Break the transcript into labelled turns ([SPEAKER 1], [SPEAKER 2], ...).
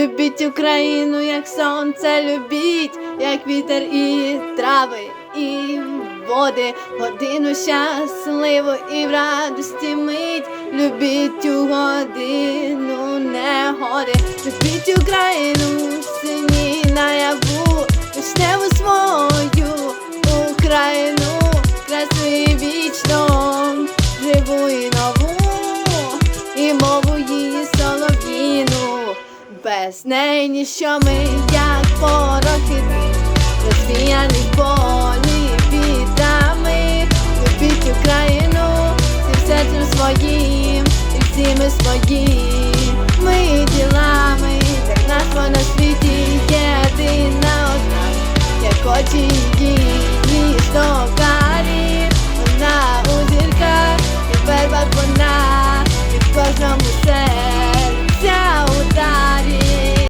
[SPEAKER 1] Любіть Україну, як сонце, любіть, як вітер і трави, і води, годину щасливу і в радості мить. Любіть у годину негоди, любіть Україну, сині наяву, вишневу свою Україну, красу і вічно, без неї ніщо. Ми, як порохи, розвіяні полі вітами, любіть Україну всім серцем своїм, і всіми свої. Ми ділами, так нас на світі єдина одна, як очі її.